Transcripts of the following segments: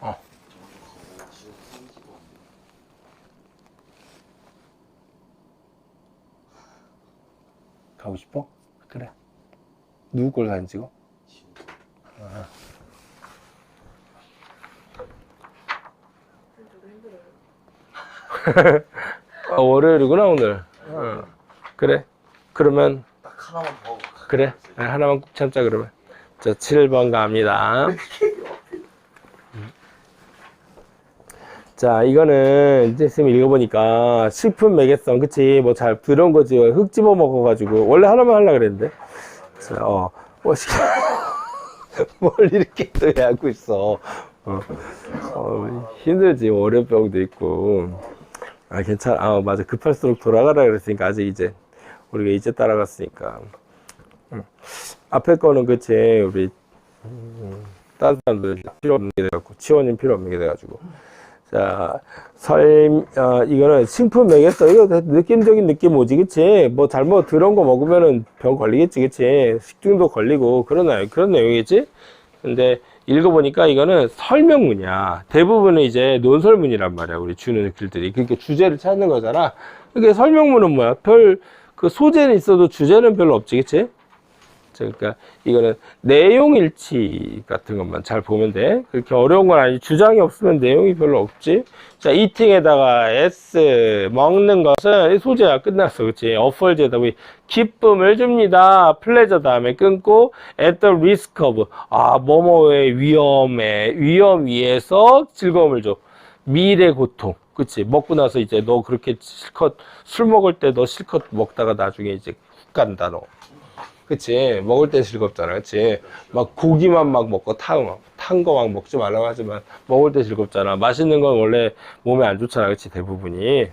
어. 가고 싶어? 그래. 누구 걸 사진 찍어? 아, 월요일이구나 오늘. 어. 그래. 그러면 딱 하나만 더. 그래. 네, 하나만 꾹 참자 그러면. 자, 7번 갑니다. 자, 이거는 이제 쌤 읽어보니까 식품 매개성, 그치? 뭐 잘 들어온 거지. 흙 집어 먹어가지고. 원래 하나만 하려고 그랬는데. 자, 어, 뭐, 시- 뭘 이렇게 또 하고 있어. 어, 어, 힘들지. 월요병도 있고. 아, 괜찮아. 아, 맞아. 급할수록 돌아가라 그랬으니까 아직 이제, 우리가 이제 따라갔으니까. 음. 앞에 거는 그치. 우리, 음, 다른 사람들 필요 없는 게 돼갖고, 치원님 필요 없는 게 돼가지고. 자, 설, 어, 이거는 식품 매개성, 이거 다 느낌적인 느낌 오지, 그치? 뭐 잘못 들어온 거 먹으면은 병 걸리겠지, 그치? 식중독 걸리고, 그런, 내- 그런 내용이겠지? 근데 읽어보니까 이거는 설명문이야. 대부분은 이제 논설문이란 말이야, 우리 주는 글들이. 그러니까 주제를 찾는 거잖아. 그러니까 설명문은 뭐야? 별, 그 소재는 있어도 주제는 별로 없지, 그치? 자, 그러니까 이거는 내용 일치 같은 것만 잘 보면 돼. 그렇게 어려운 건 아니지. 주장이 없으면 내용이 별로 없지. 자, eating에다가 s 먹는 것은 이 소재가 끝났어, 그렇지? 어펄제다 위 기쁨을 줍니다. 플레저 다음에 끊고 at the risk of 아 뭐뭐의 위험에 위험 위에서 즐거움을 줘. 미래 고통. 그치 먹고 나서 이제 너 그렇게 실컷 술 먹을 때 너 실컷 먹다가 나중에 이제 훅 간다 너 그치? 먹을 때 즐겁잖아 그치? 막 고기만 막 먹고 탄거 막 먹지 말라고 하지만 먹을 때 즐겁잖아. 맛있는 건 원래 몸에 안 좋잖아 그치 대부분이?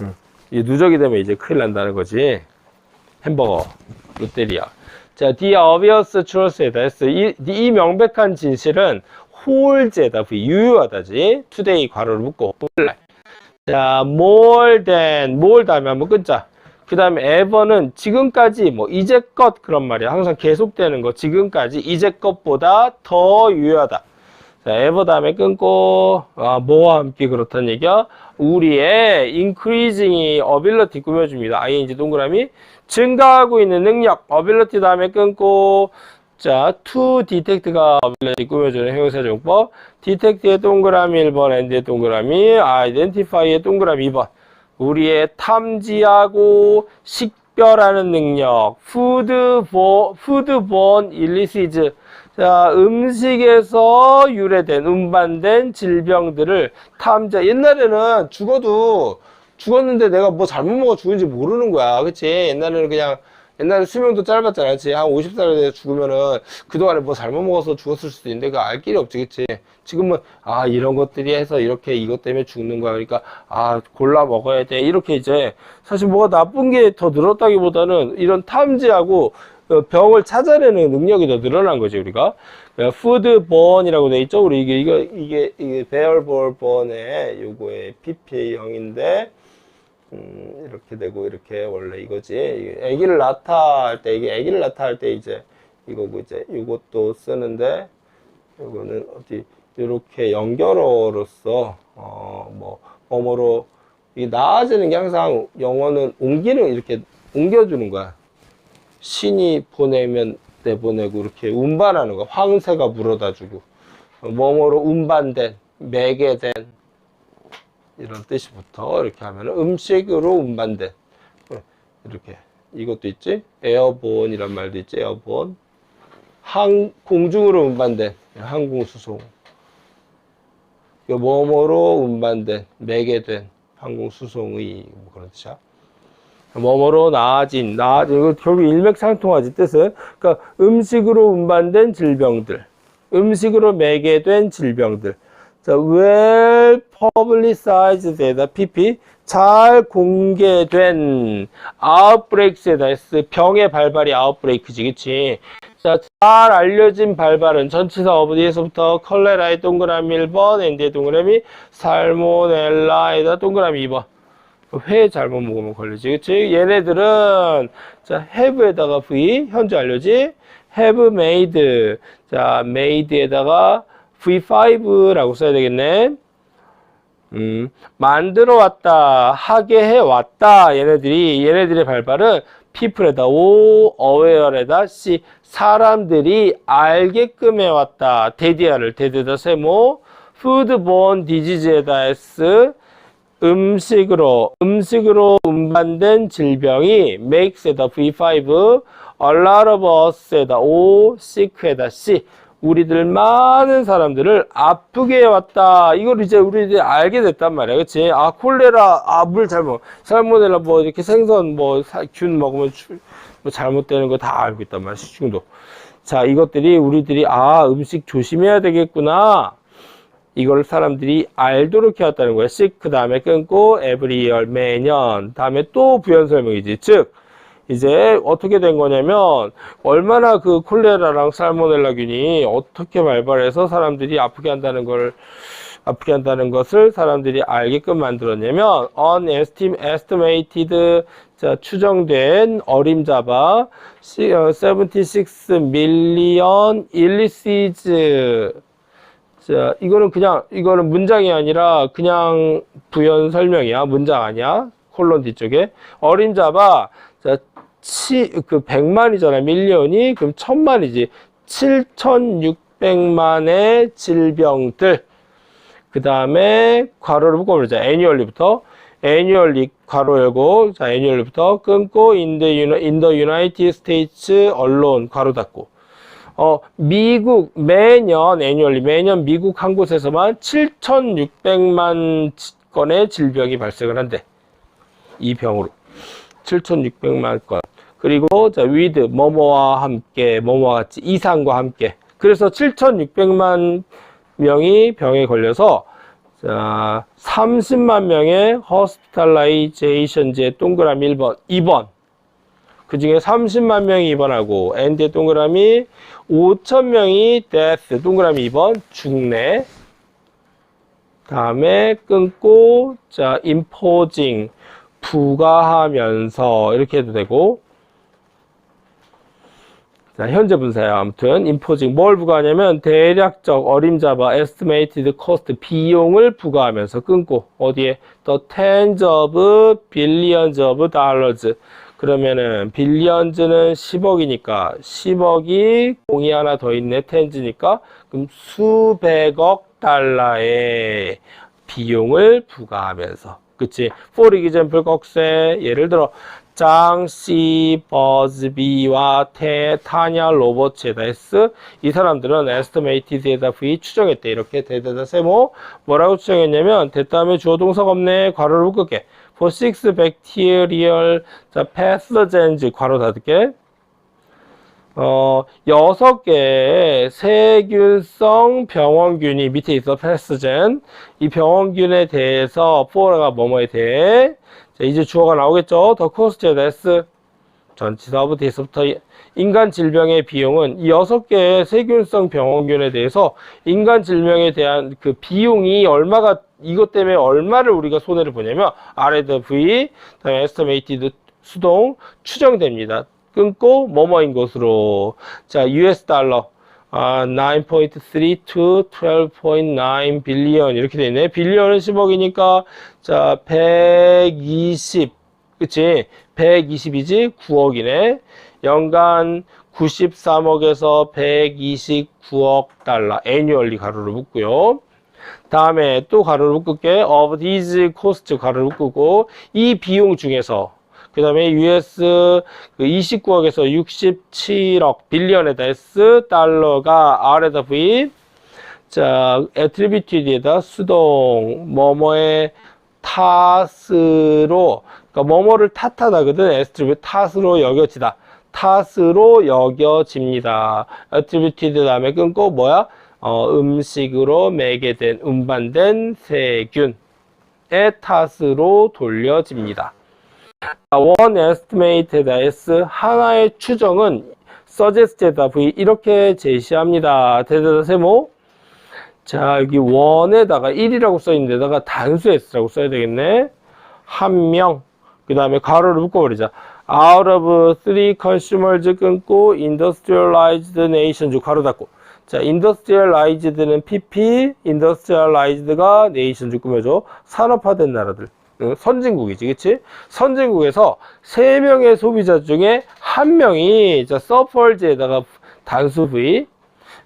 음. 이 누적이 되면 이제 큰일 난다는 거지? 햄버거 롯데리아. 자 the obvious truth에다 했어. 이, 이 명백한 진실은 홀제다 V 유효하다지. Today 괄호를 묶고 자 more than more 다음에 한번 끊자 그 다음에 ever는 지금까지 뭐 이제껏 그런 말이야. 항상 계속되는 거. 지금까지 이제껏보다 더 유효하다. 자 ever 다음에 끊고 아, 뭐와 함께 그렇다는 얘기야? 우리의 increasing ability 꾸며줍니다. ing 동그라미. 증가하고 있는 능력. ability 다음에 끊고. 자, to detect가 ability 꾸며주는 형용사 용법. detect의 동그라미 1번, and의 동그라미, identify의 동그라미 2번 우리의 탐지하고 식별하는 능력 foodborne illnesses 자, 음식에서 유래된, 운반된 질병들을 탐지. 옛날에는 죽어도, 죽었는데 내가 뭐 잘못 먹어 죽은지 모르는 거야. 그치? 옛날에는 그냥, 옛날에 수명도 짧았잖아. 그치? 한 50살에 돼서 죽으면은 그동안에 뭐 잘못 먹어서 죽었을 수도 있는데 그 알 길이 없지. 그치? 지금은, 아, 이런 것들이 해서 이렇게 이것 때문에 죽는 거야. 그러니까, 아, 골라 먹어야 돼. 이렇게 이제, 사실 뭐가 나쁜 게 더 늘었다기보다는 이런 탐지하고 어, 병을 찾아내는 능력이 더 늘어난 거지 우리가 푸드본이라고 돼 있죠 우리 이게 이거 이게 이게 베얼볼본의 요거의 PPA형인데 음, 이렇게 되고 이렇게 원래 이거지. 아기를 낳다 할 때 이게 아기를 낳다 할 때 이제 이거고 이제 이것도 쓰는데 요거는 어디 이렇게 연결어로서 어뭐 뭐뭐로 이 나아지는 게 항상 영어는 옮기는 이렇게 옮겨주는 거야. 신이 보내면 내보내고 이렇게 운반하는 거 황새가 물어다주고. 뭐뭐로 운반된 매개된 이런 뜻이부터 이렇게 하면 음식으로 운반된 이렇게. 이것도 있지? 에어본이란 말도 있지? 에어본 항 공중으로 운반된 항공 수송. 뭐뭐로 운반된 매개된 항공 수송의 뭐 그런 뜻이야. 뭐뭐로 나아진, 나아진, 이거 결국 일맥상통하지 뜻은. 그러니까 음식으로 운반된 질병들, 음식으로 매개된 질병들. 자, well publicized에다 pp, 잘 공개된 outbreaks에다 s, 병의 발발이 outbreak지, 그치? 자, 잘 알려진 발발은 전치사 어디에서부터 컬레라의 동그라미 1번, 엔디의 동그라미, 살모넬라에다 동그라미 2번. 회 잘못 먹으면 걸리지, 그치? 얘네들은, 자, have에다가 v, 현재 알려지? have made. 자, made에다가 V5라고 써야 되겠네. 음, 만들어 왔다, 하게 해 왔다. 얘네들이, 얘네들의 발발은 people에다 O, aware에다 C, 사람들이 알게끔 해 왔다. 데디아를 데드다 세모, foodborne disease에다 S, 음식으로, 음식으로 운반된 질병이 makes에다 V5, a lot of us에다 O, sick에다 C, 우리들 많은 사람들을 아프게 해왔다. 이걸 이제 우리들이 알게 됐단 말이야. 그치? 아, 콜레라, 아, 물 잘못, 살모넬라 뭐, 이렇게 생선 뭐, 사- 균 먹으면 추- 뭐 잘못되는 거 다 알고 있단 말이야. 식중독. 자, 이것들이 우리들이, 아, 음식 조심해야 되겠구나. 이걸 사람들이 알도록 해왔다는 거야. 식, 그 다음에 끊고, year, 매년. 다음에 또 부연 설명이지. 즉, 이제 어떻게 된 거냐면, 얼마나 그 콜레라랑 살모넬라균이 어떻게 발발해서 사람들이 아프게 한다는 걸, 아프게 한다는 것을 사람들이 알게끔 만들었냐면, unestimated, 자, 추정된 어림잡아, 시- 어, 76 million illicit, 자, 이거는 그냥, 이거는 문장이 아니라 그냥 부연 설명이야. 문장 아니야. 콜론 뒤쪽에. 어림잡아, 자, 치, 그 100만이잖아. 밀리언이. 그럼 1000만이지. 7600만의 질병들. 그 다음에 괄호를 묶어버리자. 애니얼리부터. 애니얼리 괄호 열고, 자, 애니얼리부터 끊고, in in the United States alone 괄호 닫고. 어, 미국 매년 애니얼리 매년 미국 한 곳에서만 7,600만 건의 질병이 발생을 한대. 이 병으로. 7,600만 건. 그리고 자, with 뭐뭐와 함께 뭐뭐와 같이 이상과 함께. 그래서 7,600만 명이 병에 걸려서 자, 30만 명의 hospitalization제 동그라미 1번, 2번. 그 중에 30만 명이 입원하고 엔드의 동그라미 5천 명이 death 동그라미 2번 죽네. 다음에 끊고 자 imposing 부과하면서 이렇게 해도 되고 자 현재 분사야 아무튼 imposing 뭘 부과하냐면 대략적 어림잡아 estimated cost 비용을 부과하면서 끊고 어디에? The tens of billions of dollars. 그러면은 빌리언즈는 10억이니까 10억이 공이 하나 더 있네. 텐즈니까 그럼 수백억 달러의 비용을 부과하면서. 그치? For example 꺽쇠. 예를 들어 장씨 버즈비와 테 타냐 로버츠에다 S 이 사람들은 estimated에다 V 추정했대. 이렇게 대대다 세모. 뭐라고 추정했냐면 대다음에 주어 동사가 없네. 괄호를 묶을게. Six bacterial 자 pathogens 괄호 닫을게 어 여섯 개의 세균성 병원균이 밑에 있어 pathogen 이 병원균에 대해서 for가 뭐뭐에 대해. 자 이제 주어가 나오겠죠? 더 코스트에 S 전치사부 뒤에서부터 인간 질병의 비용은 이 여섯 개의 세균성 병원균에 대해서 인간 질병에 대한 그 비용이 얼마가 이것 때문에 얼마를 우리가 손해를 보냐면 아래다 V 다음에 estimated 수동 추정됩니다. 끊고 뭐뭐인 것으로. 자 US 달러. 아, 9.3 to 12.9 빌리언 이렇게 돼 있네. 빌리언은 10억이니까 자 120 그치? 120이지? 9억이네. 연간 93억에서 129억 달러. 애니얼리 가로를 묶고요. 다음에 또 가로를 묶을게. of these cost 가로를 묶고 이 비용 중에서 그 다음에 US 그 29억에서 67억 빌리언에다 S 달러가 R에다 V 자 attributed에다 수동 뭐뭐의 탓으로 그러니까 뭐뭐를 탓하다거든. attribute 탓으로 여겨지다. 탓으로 여겨집니다. attributed 다음에 끊고 뭐야? 어, 음식으로 매개된 운반된 세균의 탓으로 돌려집니다 one estimate에다 S 하나의 추정은 suggest에다 V 이렇게 제시합니다. 대대다 세모 자 여기 원에다가 1이라고 써있는데다가 단수 S라고 써야 되겠네. 한 명. 그 다음에 가로를 묶어버리자. out of three consumers 끊고 industrialized nation 가로 닫고 자 industrialized는 PP industrialized가 nation 꾸며줘 산업화된 나라들 응, 선진국이지 그치? 선진국에서 세 명의 소비자 중에 한 명이 자 suffered에다가 단수 이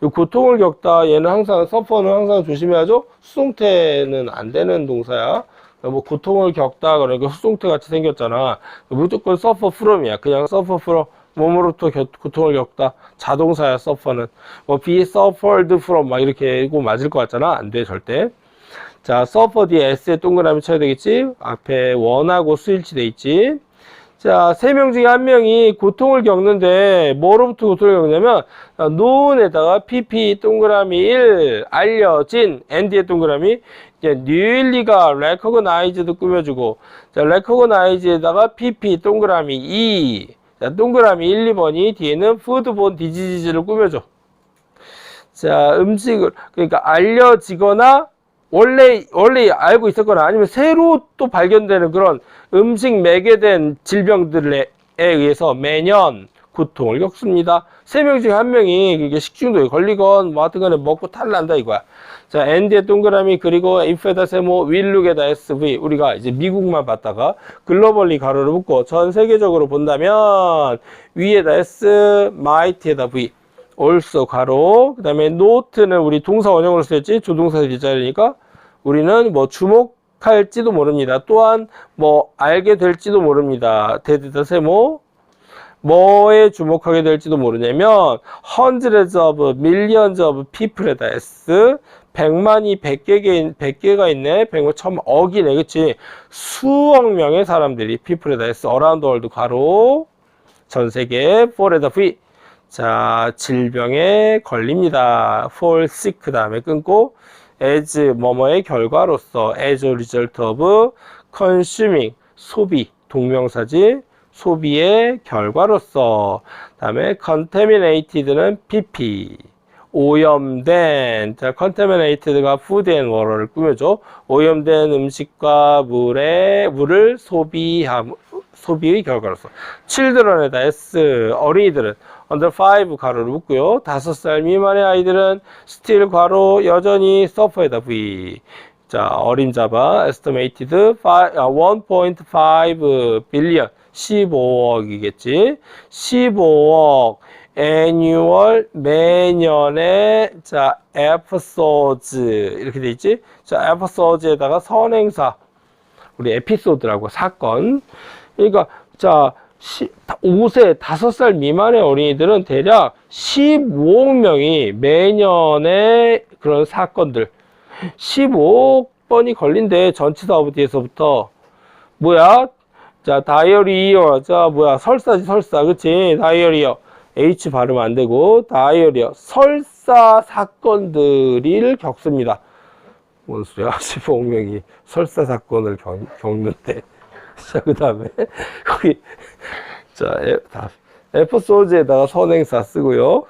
고통을 겪다 얘는 항상 서퍼는 항상 조심해야죠. 수동태는 안 되는 동사야. 뭐 고통을 겪다 그러니까 수동태 같이 생겼잖아. 무조건 suffer from이야. 그냥 suffer from 몸으로부터 겨- 고통을 겪다. 자동사야 suffer는. 뭐 be suffered from 막 이렇게 이거 맞을 것 같잖아. 안 돼 절대 자 suffer 뒤에 s에 동그라미 쳐야 되겠지 앞에 원하고 수일치 돼 있지 자, 세 명 중에 한 명이 고통을 겪는데, 뭐로부터 고통을 겪냐면, 아, 노은에다가 PP 동그라미 1, 알려진, ND의 동그라미, 이제 newly가 recognized 꾸며주고, 자, recognize에다가 PP 동그라미 2, 자, 동그라미 1, 2번이 뒤에는 foodborne disease를 꾸며줘. 자, 음식을, 그러니까 알려지거나, 원래, 원래 알고 있었거나 아니면 새로 또 발견되는 그런 음식 매개된 질병들에 의해서 매년 고통을 겪습니다. 세 명 중에 한 명이 이게 식중독에 걸리건 뭐 하여튼 간에 먹고 탈난다 이거야. 자, 엔드의 동그라미 그리고 if에다 세모 윌룩에다 SV 우리가 이제 미국만 봤다가 글로벌리 가로를 묶고 전 세계적으로 본다면 위에다 S, might에다 V also 가로 그 다음에 note는 우리 동사 원형으로 쓰였지? 조동사 뒷자리니까 우리는 뭐 주목할지도 모릅니다. 또한 뭐 알게 될지도 모릅니다. 대드다 세모. 뭐에 주목하게 될지도 모르냐면 hundreds of millions of people에다 s. 백만이 백개가 백개가 있네. 백만 천 억이네. 그치? 수억 명의 사람들이 people에다 s. around the world 가로 전 세계 for에다 v 자 질병에 걸립니다 fall sick 그 다음에 끊고 as 뭐뭐의 결과로서 as a result of consuming 소비 동명사지 소비의 결과로서 다음에 contaminated는 pp 오염된 자 contaminated가 food and water를 꾸며줘 오염된 음식과 물에 물을 소비함 소비의 결과로서 children에다 s 어린이들은 under 5 가로를 묶고요. 다섯 살 미만의 아이들은 still 괄호 여전히 suffer에다 v. 자 어림잡아 estimated 1.5 billion 15억이겠지? 15억 annual 매년의 자 episodes 이렇게 돼 있지? 자 episodes에다가 선행사 우리 에피소드라고 사건. 그러니까 자 5세 5살 미만의 어린이들은 대략 15억 명이 매년의 그런 사건들. 15억 번이 걸린대 전치사 어부디에서부터 뭐야? 자 다이어리어. 자 뭐야? 설사지 설사. 그치? 다이어리어. H 발음 안 되고 다이어리어. 설사 사건들을 겪습니다. 뭔 소리야? 15억 명이 설사 사건을 겪, 겪는데 자 그 다음에 거기 자 에, 다 에피소드에다가 선행사 쓰고요.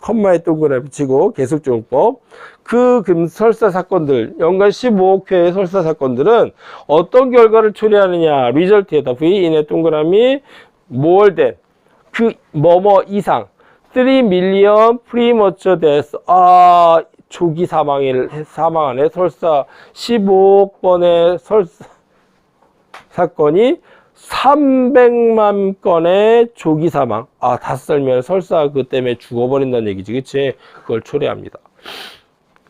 컴마에 동그라미 치고 계속적용법. 그 금 설사 사건들 연간 15억 회의 설사 사건들은 어떤 결과를 초래하느냐 리절트에다 V 인의 동그라미 몰된 그 뭐뭐 이상 3 밀리언 프리머처 데스 아 조기 사망에 사망하네 설사 15억 번의 설사 사건이 300만 건의 조기 사망. 아, 다섯 살면 설사 그 때문에 죽어버린다는 얘기지. 그치? 그걸 초래합니다.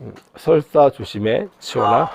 음, 설사 조심해. 치워라.